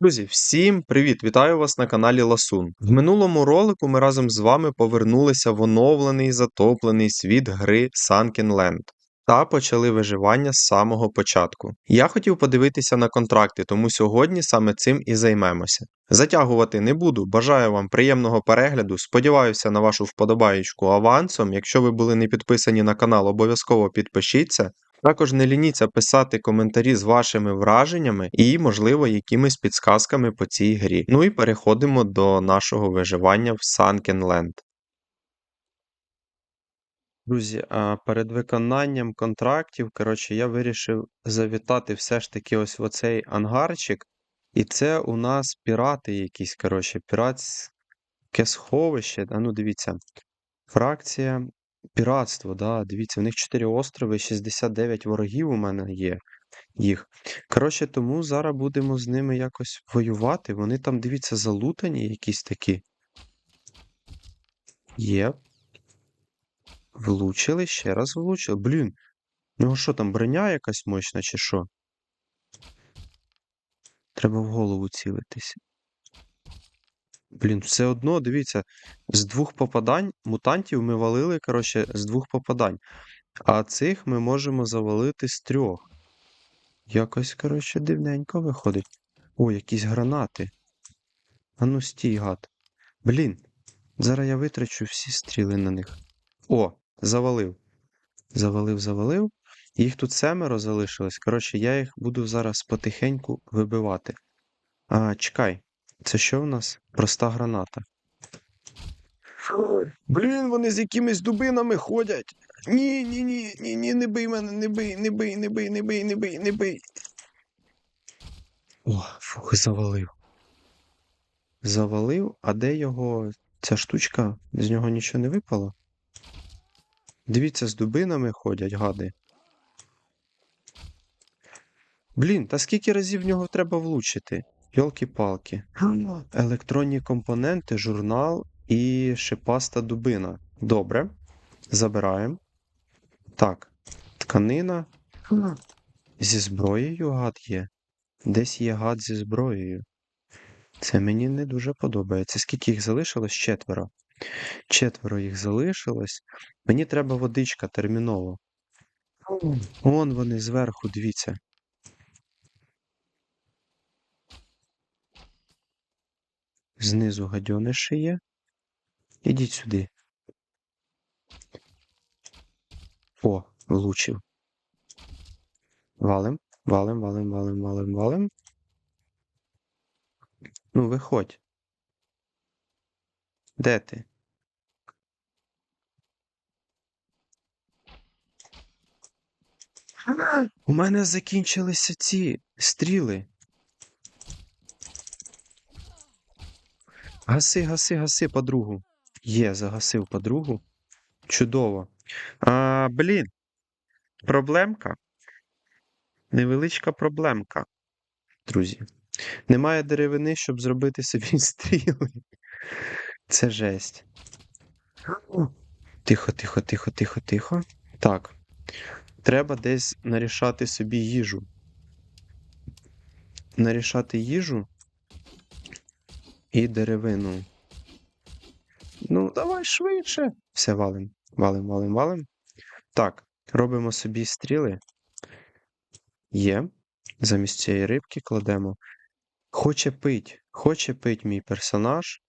Друзі, всім привіт! Вітаю вас на каналі Ласун. В минулому ролику ми разом з вами повернулися в оновлений затоплений світ гри Sunken Land та почали виживання з самого початку. Я хотів подивитися на контракти, тому сьогодні саме цим і займемося. Затягувати не буду, бажаю вам приємного перегляду. Сподіваюся на вашу вподобаєчку авансом. Якщо ви були не підписані на канал, обов'язково підпишіться. Також не лініться писати коментарі з вашими враженнями і, можливо, якимись підсказками по цій грі. Ну і переходимо до нашого виживання в Sunken Land. Друзі, а перед виконанням контрактів, коротше, я вирішив завітати все ж таки ось в оцей ангарчик. І це у нас пірати якісь, коротше, піратське сховище. А ну дивіться, фракція Піратство, да, дивіться, у них 4 острови, 69 ворогів у мене є їх. Коротше, тому зараз будемо з ними якось воювати. Вони там, дивіться, залутані якісь такі. Є. Влучили, ще раз влучили. Блін. Ну що там, броня якась мощна, чи що? Треба в голову цілитися. Блін, все одно, дивіться, з двох попадань мутантів ми валили, коротше, з двох попадань. А цих ми можемо завалити з трьох. Якось, коротше, дивненько виходить. О, якісь гранати. А ну стій, гад. Блін, зараз я витрачу всі стріли на них. О, завалив. Завалив, завалив. Їх тут семеро залишилось. Коротше, я їх буду зараз потихеньку вибивати. А, чекай. Це що в нас? Проста граната. Блін, вони з якимись дубинами ходять. Ні, ні, ні, ні, ні, не бий мене, не бий, не бий, не бий, не бий, не бий, не бий. О, фух, завалив. Завалив, а де його ця штучка? З нього нічого не випало? Дивіться, з дубинами ходять, гади. Блін, та скільки разів в нього треба влучити? Йолки-палки. Електронні компоненти, журнал і шипаста дубина. Добре. Забираємо. Так. Тканина. Зі зброєю гад є. Десь є гад зі зброєю. Це мені не дуже подобається. Скільки їх залишилось? Четверо. Четверо їх залишилось. Мені треба водичка терміново. Вон вони зверху, дивіться. Знизу гадьониші є. Ідіть сюди. О, влучив. Валим, валим, валим, валим, валим, валим. Ну, виходь. Де ти? У мене закінчилися ці стріли. Гаси, гаси, гаси подругу. Є, загасив подругу. Чудово. А, Блін. Проблемка. Невеличка проблемка, друзі. Немає деревини, щоб зробити собі стріли. Це жесть. Тихо, тихо, тихо, тихо, тихо. Так. Треба десь нарішати собі їжу. Нарішати їжу і деревину. Ну, давай швидше. Все, валим. Валим, валим, валим. Так, робимо собі стріли. Є. Замість цієї рибки кладемо. Хоче пить, хоче пить мій персонаж,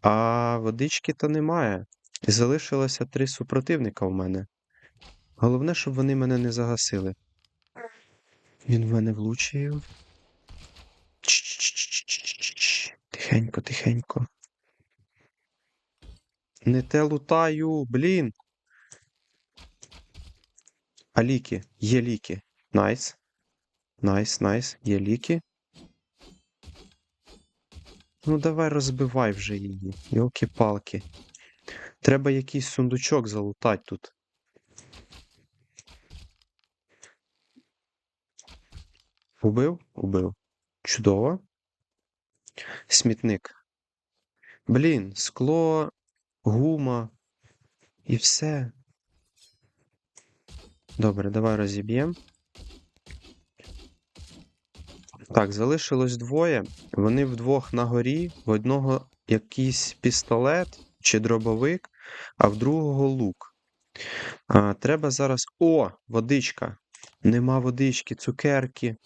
а водички то немає. І залишилося три супротивника в мене. Головне, щоб вони мене не загасили. Він в мене влучив. Тихенько, тихенько. Не те лутаю, блін. А ліки? Є ліки. Найс. Найс, найс. Є ліки. Ну, давай розбивай вже її. Йолки-палки. Треба якийсь сундучок залутати тут. Убив? Убив. Чудово. Смітник. Блін, скло, гума і все. Добре, давай розіб'ємо. Так, залишилось двоє. Вони вдвох на горі, в одного якийсь пістолет чи дробовик, а в другого лук. А, треба зараз. О, водичка. Нема водички, цукерки.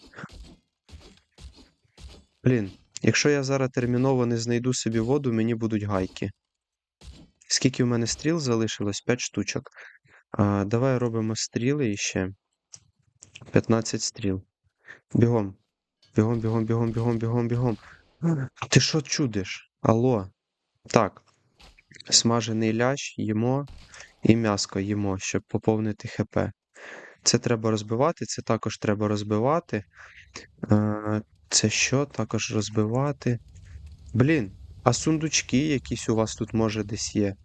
Блін, якщо я зараз терміново не знайду собі воду, мені будуть гайки. Скільки в мене стріл залишилось? 5 штучок. А, давай робимо стріли іще. 15 стріл. Бігом. Бігом, бігом, бігом, бігом, бігом, бігом. Ти що чудиш? Алло. Так. Смажений лящ їмо і м'яско їмо, щоб поповнити ХП. Це треба розбивати, це також треба розбивати. Це що? Також розбивати. Блін, а сундучки якісь у вас тут може десь є.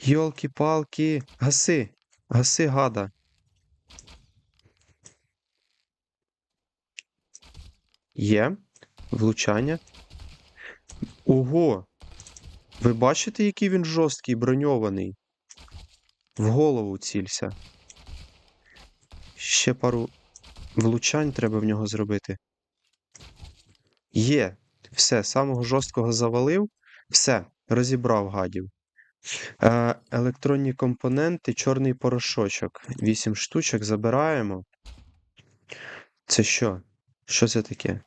Йолки-палки, гаси, гаси гада. Є. Влучання. Ого! Ви бачите, який він жорсткий, броньований? В голову цілься. Ще пару влучань треба в нього зробити. Є. Все, самого жорсткого завалив. Все, розібрав гадів. Е, електронні компоненти, чорний порошочок. 8 штучок забираємо. Це що? Що це таке?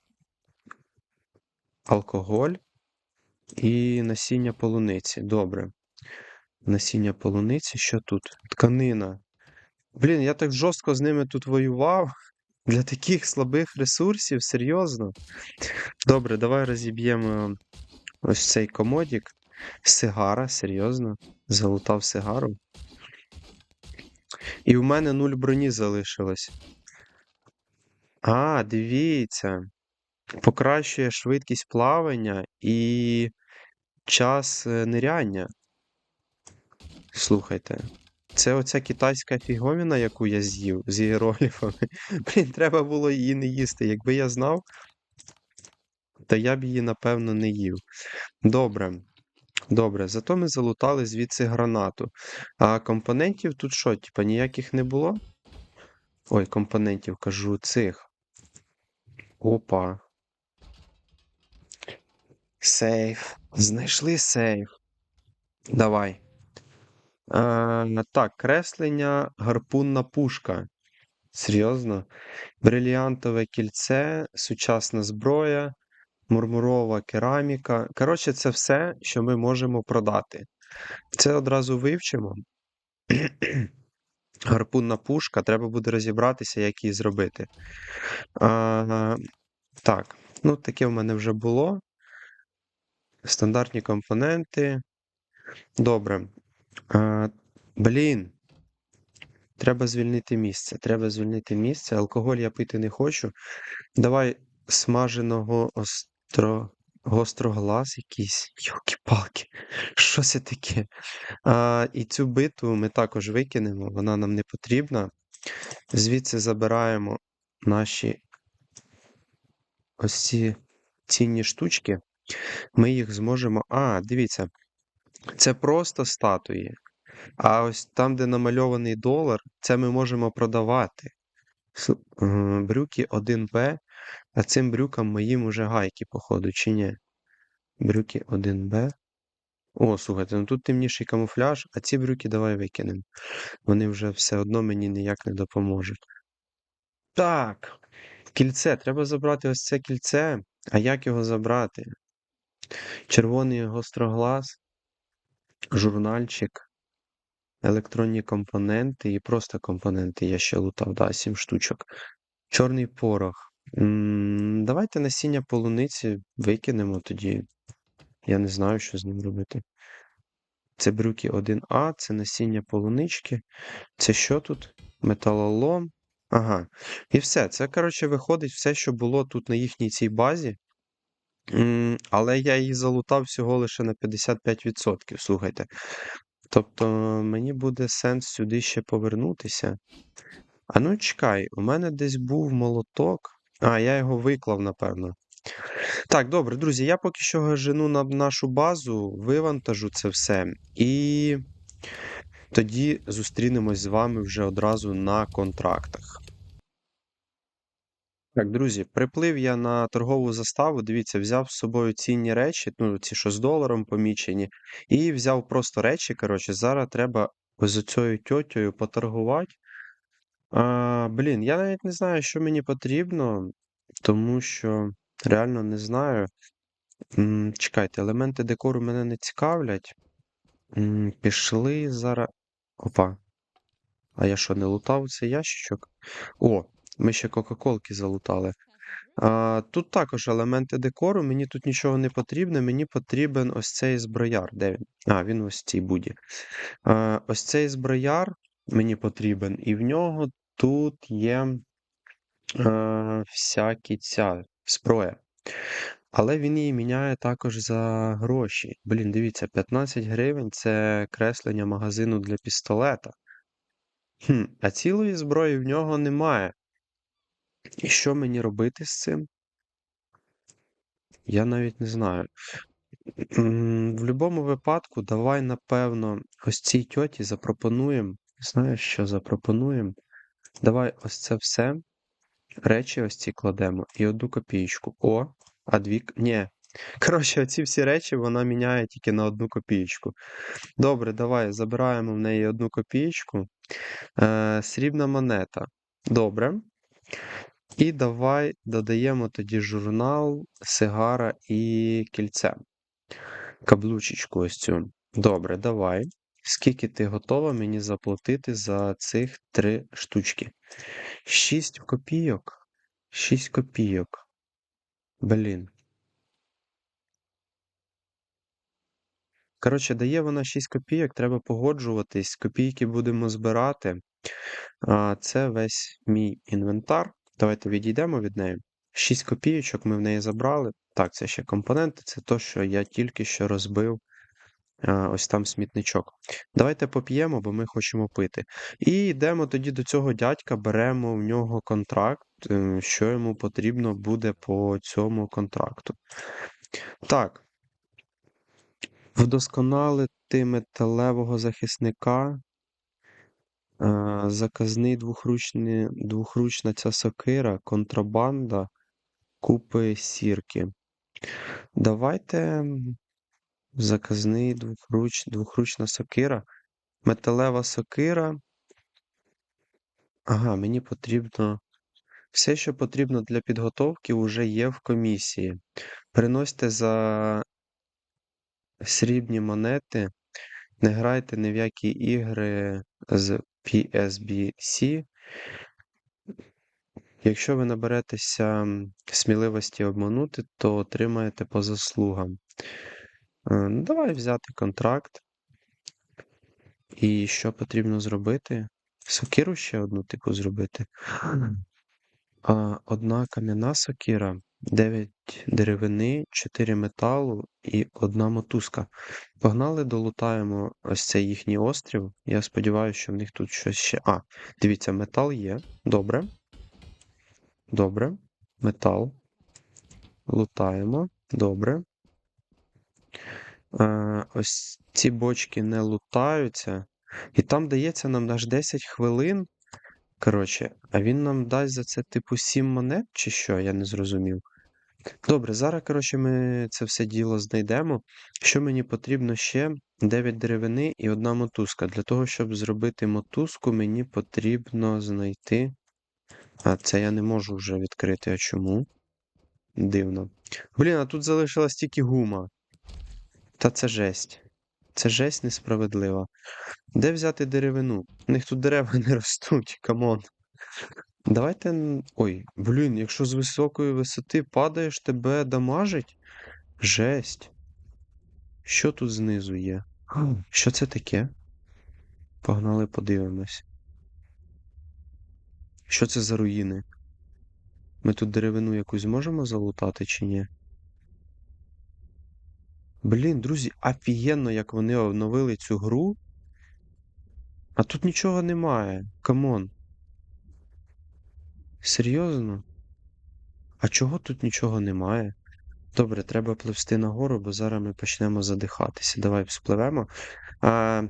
Алкоголь і насіння полуниці. Добре. Насіння полуниці. Що тут? Тканина. Блін, я так жорстко з ними тут воював. Для таких слабих ресурсів, серйозно. Добре, давай розіб'ємо ось цей комодік. Сигара, серйозно. Залутав сигару. І в мене нуль броні залишилось. А, дивіться. Покращує швидкість плавання і час е, ниряння. Слухайте. Це оця китайська фіговіна, яку я з'їв з іерогліфами. Блін, треба було її не їсти. Якби я знав, то я б її, напевно, не їв. Добре. Добре, зато ми залутали звідси гранату. А компонентів тут що, типа, ніяких не було? Ой, компонентів кажу цих. Опа. Сейф. Знайшли сейф. Давай. Е, так, креслення, гарпунна пушка. Серйозно? Брильянтове кільце, сучасна зброя, мурмурова кераміка. Коротше, це все, що ми можемо продати. Це одразу вивчимо. Гарпунна пушка, треба буде розібратися, як її зробити. А, так, ну таке в мене вже було. Стандартні компоненти. Добре. А, блін. Треба звільнити місце. Треба звільнити місце. Алкоголь я пити не хочу. Давай смаженого остро... гостроглаз якийсь. Йолки-палки. Що це таке? А, і цю битву ми також викинемо, вона нам не потрібна. Звідси забираємо наші ось ці цінні штучки. Ми їх зможемо. А, дивіться. Це просто статуї. А ось там, де намальований долар, це ми можемо продавати. Брюки 1Б, а цим брюкам моїм уже гайки, походу, чи ні? Брюки 1Б. О, слухайте, ну тут темніший камуфляж, а ці брюки давай викинемо. Вони вже все одно мені ніяк не допоможуть. Так, кільце. Треба забрати ось це кільце. А як його забрати? Червоний гостроглаз, журнальчик, електронні компоненти і просто компоненти я ще лутав, да, 7 штучок. Чорний порох. Давайте насіння полуниці викинемо тоді. Я не знаю, що з ним робити. Це брюки 1А, це насіння полунички. Це що тут? Металолом. Ага. І все. Це, коротше, виходить все, що було тут на їхній цій базі. Але я її залутав всього лише на 55%, слухайте. Тобто мені буде сенс сюди ще повернутися. А ну чекай, у мене десь був молоток. А, я його виклав, напевно. Так, добре, друзі, я поки що жену на нашу базу, вивантажу це все. І тоді зустрінемось з вами вже одразу на контрактах. Так, друзі, приплив я на торгову заставу. Дивіться, взяв з собою цінні речі, ну, ці, що з доларом помічені, і взяв просто речі. Коротше, зараз треба з оцею тьотєю поторгувати. А, блін, я навіть не знаю, що мені потрібно, тому що реально не знаю. М, чекайте, елементи декору мене не цікавлять. М, пішли зараз. Опа. А я що, не лутав цей ящичок? О, ми ще Кока-Колки залутали. А, тут також елементи декору. Мені тут нічого не потрібно. Мені потрібен ось цей зброяр. Де він? А, він ось цій буді. А, ось цей зброяр мені потрібен, і в нього тут є а, всякі ця зброя. Але він її міняє також за гроші. Блін, дивіться, 15 гривень це креслення магазину для пістолета. Хм, а цілої зброї в нього немає. І що мені робити з цим? Я навіть не знаю. В будь-якому випадку, давай, напевно, ось цій тьоті запропонуємо. Знаєш, що запропонуємо? Давай ось це все. Речі ось ці кладемо і одну копієчку. О, а дві. Ні. Коротше, оці всі речі вона міняє тільки на одну копієчку. Добре, давай забираємо в неї одну копієчку. Е, срібна монета. Добре. І давай додаємо тоді журнал, сигара і кільце. Каблучечку ось цю. Добре, давай. Скільки ти готова мені заплатити за цих три штучки? 6 копійок. 6 копійок. Блін. Коротше, дає вона 6 копійок, треба погоджуватись. Копійки будемо збирати. Це весь мій інвентар. Давайте відійдемо від неї. 6 копійочок ми в неї забрали. Так, це ще компоненти, це то, що я тільки що розбив. а, Ось там смітничок. Давайте поп'ємо, бо ми хочемо пити. І йдемо тоді до цього дядька, беремо в нього контракт, е, що йому потрібно буде по цьому контракту. Так. Вдосконалити металевого захисника. Е, Заказний двохручний, двохручна ця сокира, контрабанда, купи сірки. Давайте заказний двохруч, двохручна сокира. Металева сокира. Ага, мені потрібно. Все, що потрібно для підготовки, вже є в комісії. Приносьте за срібні монети. Не грайте ні в які ігри з PSBC. Якщо ви наберетеся сміливості обманути, то отримаєте по заслугам. Е, Ну, давай взяти контракт. І що потрібно зробити? Сокиру ще одну типу зробити. Одна кам'яна сокира, 9 деревини, 4 металу і одна мотузка. Погнали, долутаємо ось цей їхній острів. Я сподіваюся, що в них тут щось ще. А, дивіться, метал є. Добре. Добре. Метал. Лутаємо. Добре. Е, ось ці бочки не лутаються. І там дається нам аж 10 хвилин. Коротше, а він нам дасть за це, типу, 7 монет, чи що? Я не зрозумів. Добре, зараз, коротше, ми це все діло знайдемо. Що мені потрібно ще? 9 деревини і одна мотузка. Для того, щоб зробити мотузку, мені потрібно знайти. А це я не можу вже відкрити. А чому? Дивно. Блін, а тут залишилась тільки гума. Та це жесть. Це жесть несправедлива. Де взяти деревину? У них тут дерева не ростуть, камон. Давайте. Ой, блін, якщо з високої висоти падаєш, тебе дамажить? Жесть. Що тут знизу є? Що це таке? Погнали, подивимось. Що це за руїни? Ми тут деревину якусь зможемо залутати чи ні? Блін, друзі, офігенно, як вони обновили цю гру. А тут нічого немає. Камон. Серйозно? А чого тут нічого немає? Добре, треба пливсти нагору, бо зараз ми почнемо задихатися. Давай спливемо. А,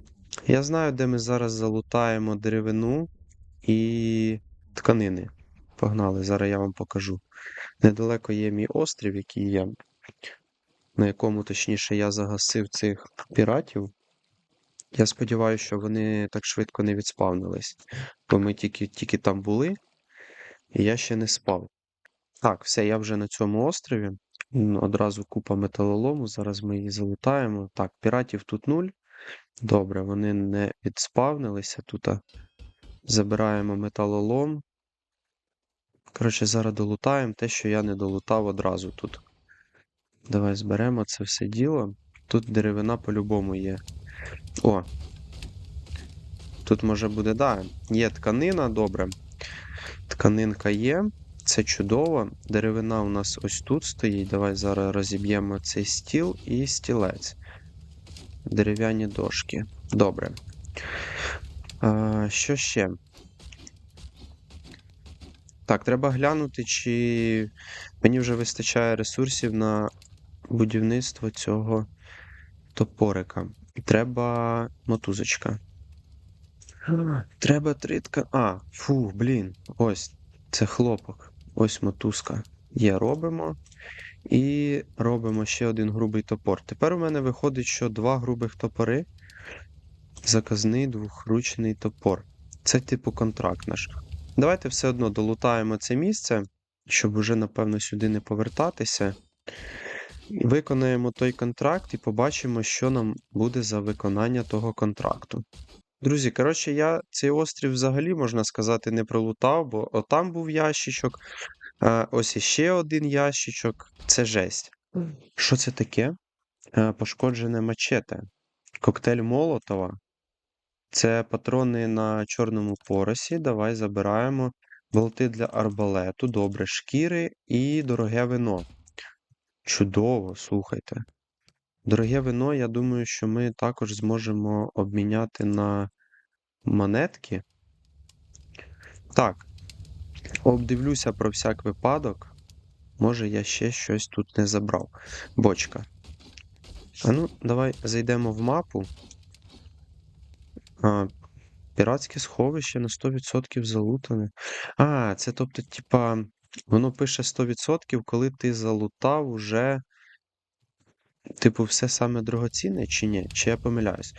я знаю, де ми зараз залутаємо деревину і тканини. Погнали, зараз я вам покажу. Недалеко є мій острів, який є, на якому, точніше, я загасив цих піратів. Я сподіваюся, що вони так швидко не відспавнились, бо ми тільки, тільки там були, я ще не спав. Так, все, я вже на цьому острові. Одразу купа металолому, зараз ми її залутаємо. Так, піратів тут нуль. Добре, вони не відспавнилися тут. Забираємо металолом. Коротше, зараз долутаємо те, що я не долутав одразу тут. Давай зберемо це все діло. Тут деревина по-любому є. О. Тут може буде, да, є тканина, добре. Тканинка є. Це чудово. Деревина у нас ось тут стоїть. Давай зараз розіб'ємо цей стіл і стілець. Дерев'яні дошки. Добре. А, що ще? Так, треба глянути, чи мені вже вистачає ресурсів на будівництво цього топорика. Треба мотузочка. Треба тритка. А, фу, блін. Ось. Це хлопок. Ось мотузка. Є, робимо. І робимо ще один грубий топор. Тепер у мене виходить, що два грубих топори. Заказний двохручний топор. Це типу контракт наш. Давайте все одно долутаємо це місце, щоб уже, напевно, сюди не повертатися. Виконаємо той контракт і побачимо, що нам буде за виконання того контракту. Друзі, коротше, я цей острів взагалі, можна сказати, не пролутав, бо отам був ящичок, а ось іще один ящичок. Це жесть. Що це таке? Е, Пошкоджене мачете. Коктейль Молотова. Це патрони на чорному поросі. Давай забираємо. Болти для арбалету, добре, шкіри і дороге вино. Чудово, слухайте. Дороге вино, я думаю, що ми також зможемо обміняти на монетки. Так. Обдивлюся про всяк випадок. Може, я ще щось тут не забрав. Бочка. А ну, давай зайдемо в мапу. А, піратське сховище на 100% залутане. А, це тобто, типа, воно пише 100%, коли ти залутав уже. Типу, все саме дорогоцінне чи ні? Чи я помиляюсь?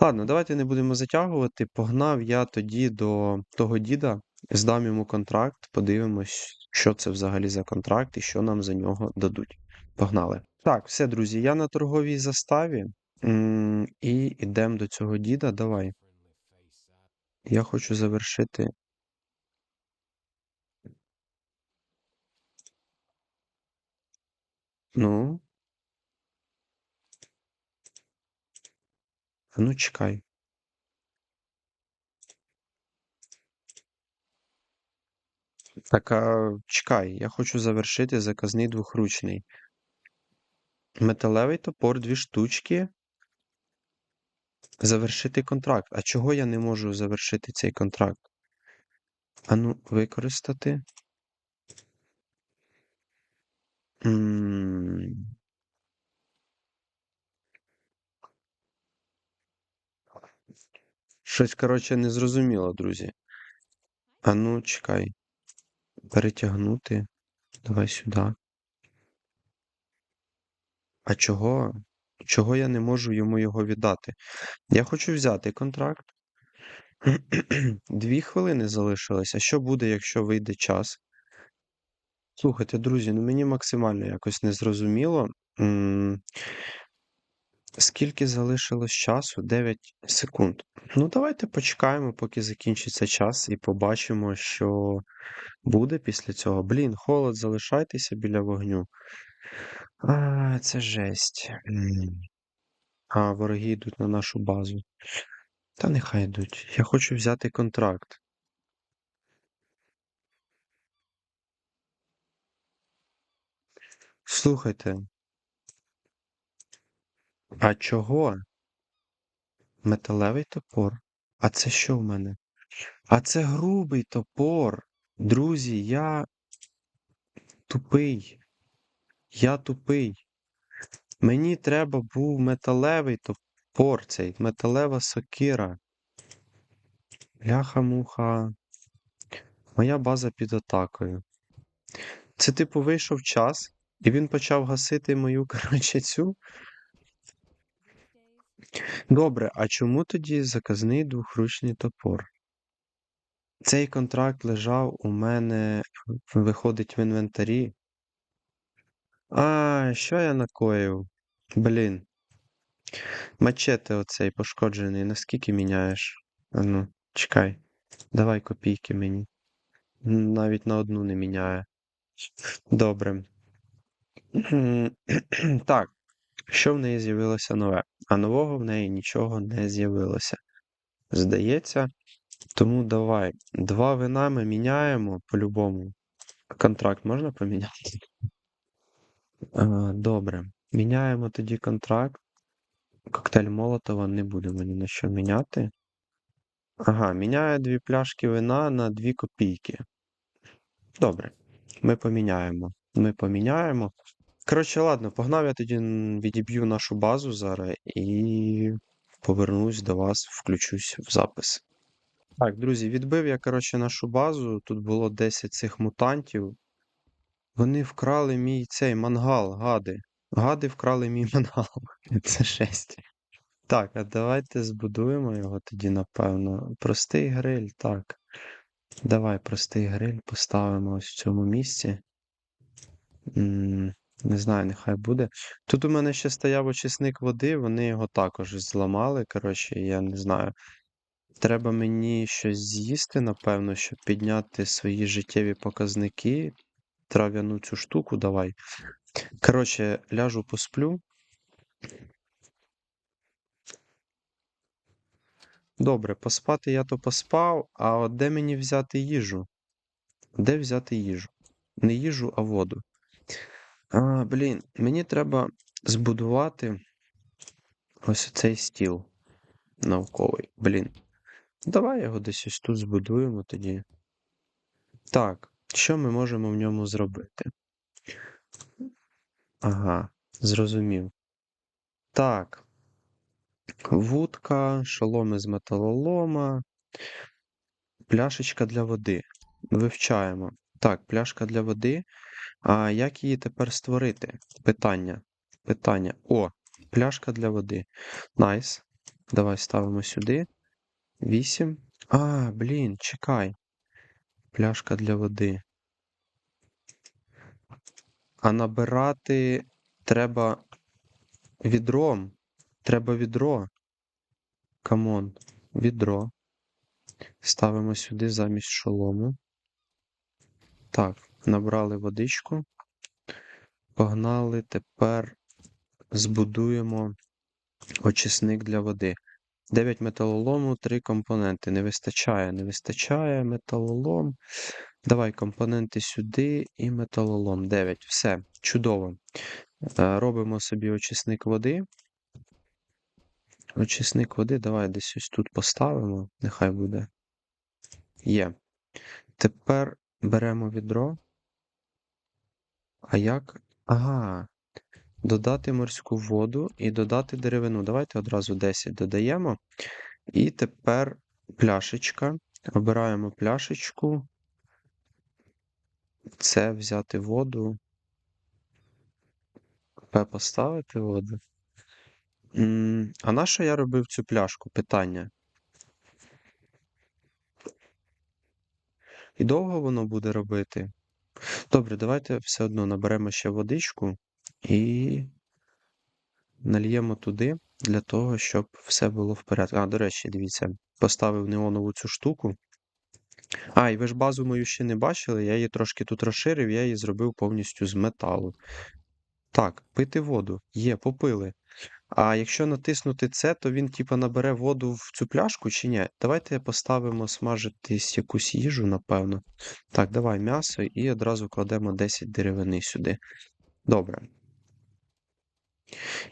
Ладно, давайте не будемо затягувати. Погнав я тоді до того діда, здам йому контракт, подивимось, що це взагалі за контракт і що нам за нього дадуть. Погнали. Так, все, друзі, я на торговій заставі. І йдемо до цього діда. Давай. Я хочу завершити. Ну. Ну чекай. Так, а, чекай, я хочу завершити заказний двохручний. Металевий топор, дві штучки. Завершити контракт. А чого я не можу завершити цей контракт? А ну, використати. М. Щось, коротше, не зрозуміло, друзі. А ну, чекай. Перетягнути. Давай сюди. А чого? Чого я не можу йому його віддати? Я хочу взяти контракт. Дві хвилини залишилось. А що буде, якщо вийде час? Слухайте, друзі, ну мені максимально якось незрозуміло. Скільки залишилось часу? 9 секунд. Ну, давайте почекаємо, поки закінчиться час, і побачимо, що буде після цього. Блін, холод, залишайтеся біля вогню. А, це жесть. А, вороги йдуть на нашу базу. Та нехай йдуть. Я хочу взяти контракт. Слухайте. А чого? Металевий топор. А це що в мене? А це грубий топор. Друзі, я тупий. Я тупий. Мені треба був металевий топор цей, металева сокира. Бляха-муха. Моя база під атакою. Це, типу, вийшов час, і він почав гасити мою, коротше, цю. Добре, а чому тоді заказний двохручний топор? Цей контракт лежав у мене, виходить в інвентарі. А, що я накоїв? Блін. Мачете оцей пошкоджений, наскільки міняєш? Ну, чекай. Давай копійки мені. Навіть на одну не міняє. Добре. Так, що в неї з'явилося нове? А нового в неї нічого не з'явилося. Здається. Тому давай. Два вина ми міняємо по-любому. Контракт можна поміняти? Добре. Міняємо тоді контракт. Коктейль Молотова не будемо ні на що міняти. Ага, міняє дві пляшки вина на дві копійки. Добре. Ми поміняємо. Ми поміняємо. Коротше, ладно, погнав я тоді відіб'ю нашу базу зараз і повернусь до вас, включусь в запис. Так, друзі, відбив я, коротше, нашу базу. Тут було 10 цих мутантів. Вони вкрали мій цей мангал, гади. Гади вкрали мій мангал. Це шесть. Так, а давайте збудуємо його тоді, напевно. Простий гриль, так. Давай простий гриль поставимо ось в цьому місці. М, Не знаю, нехай буде. Тут у мене ще стояв очисник води, вони його також зламали. Коротше, я не знаю. Треба мені щось з'їсти, напевно, щоб підняти свої життєві показники. Трав'яну цю штуку давай. Коротше, ляжу посплю. Добре, поспати я то поспав, а от де мені взяти їжу? Де взяти їжу? Не їжу, а воду. А, блін, мені треба збудувати ось цей стіл науковий. Блін. Давай його десь ось тут збудуємо тоді. Так, що ми можемо в ньому зробити? Ага, зрозумів. Так. Вудка, шоломи з металолома, пляшечка для води. Вивчаємо. Так, пляшка для води. А як її тепер створити? Питання. Питання. О, пляшка для води. Найс. Давай ставимо сюди. 8. А, блін, чекай. Пляшка для води. А набирати треба відром. Треба відро. Камон, відро. Ставимо сюди замість шолому. Так, набрали водичку. Погнали. Тепер збудуємо очисник для води. 9 металолому, 3 компоненти. Не вистачає, не вистачає металолом. Давай компоненти сюди і металолом. 9. Все, чудово. Е, Робимо собі очисник води. Очисник води, давай десь ось тут поставимо, нехай буде. Є. Тепер беремо відро. А як? Ага. Додати морську воду і додати деревину. Давайте одразу 10 додаємо. І тепер пляшечка. Обираємо пляшечку. Це взяти воду. П поставити воду. А на що я робив цю пляшку? Питання. І довго воно буде робити? Добре, давайте все одно наберемо ще водичку і нальємо туди для того, щоб все було в порядку. А, до речі, дивіться, поставив неонову цю штуку. А, і ви ж базу мою ще не бачили, я її трошки тут розширив, я її зробив повністю з металу. Так, пити воду. Є, попили. А якщо натиснути це, то він типа набере воду в цю пляшку чи ні? Давайте поставимо смажитись якусь їжу, напевно. Так, давай м'ясо і одразу кладемо 10 деревини сюди. Добре.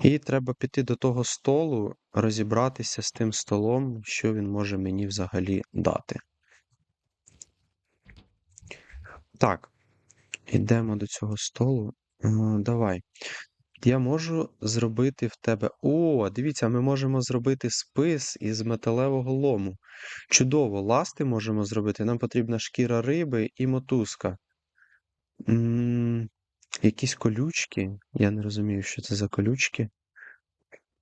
І треба піти до того столу, розібратися з тим столом, що він може мені взагалі дати. Так, йдемо до цього столу. Давай. Я можу зробити в тебе. О, дивіться, ми можемо зробити спис із металевого лому. Чудово, ласти можемо зробити. Нам потрібна шкіра риби і мотузка. М, Якісь колючки. Я не розумію, що це за колючки.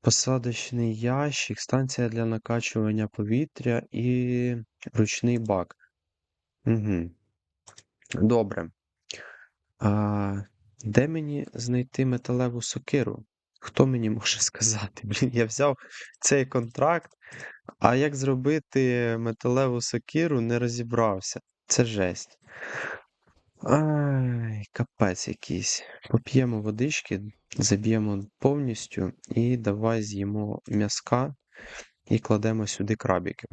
Посадочний ящик, станція для накачування повітря і ручний бак. Угу. Добре. А, де мені знайти металеву сокиру? Хто мені може сказати? Блін, я взяв цей контракт, а як зробити металеву сокиру, не розібрався. Це жесть. Ай, капець якийсь. Поп'ємо водички, заб'ємо повністю і давай з'їмо м'язка і кладемо сюди крабіків.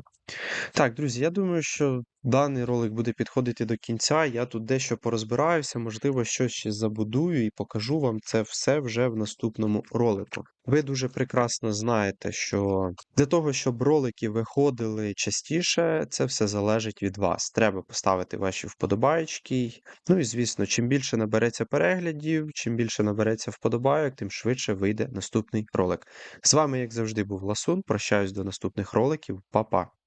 Так, друзі, я думаю, що даний ролик буде підходити до кінця. Я тут дещо порозбираюся, можливо, щось ще забудую і покажу вам це все вже в наступному ролику. Ви дуже прекрасно знаєте, що для того, щоб ролики виходили частіше, це все залежить від вас. Треба поставити ваші вподобайки. Ну і звісно, чим більше набереться переглядів, чим більше набереться вподобайок, тим швидше вийде наступний ролик. З вами, як завжди, був Ласун. Прощаюсь до наступних роликів. Па-па!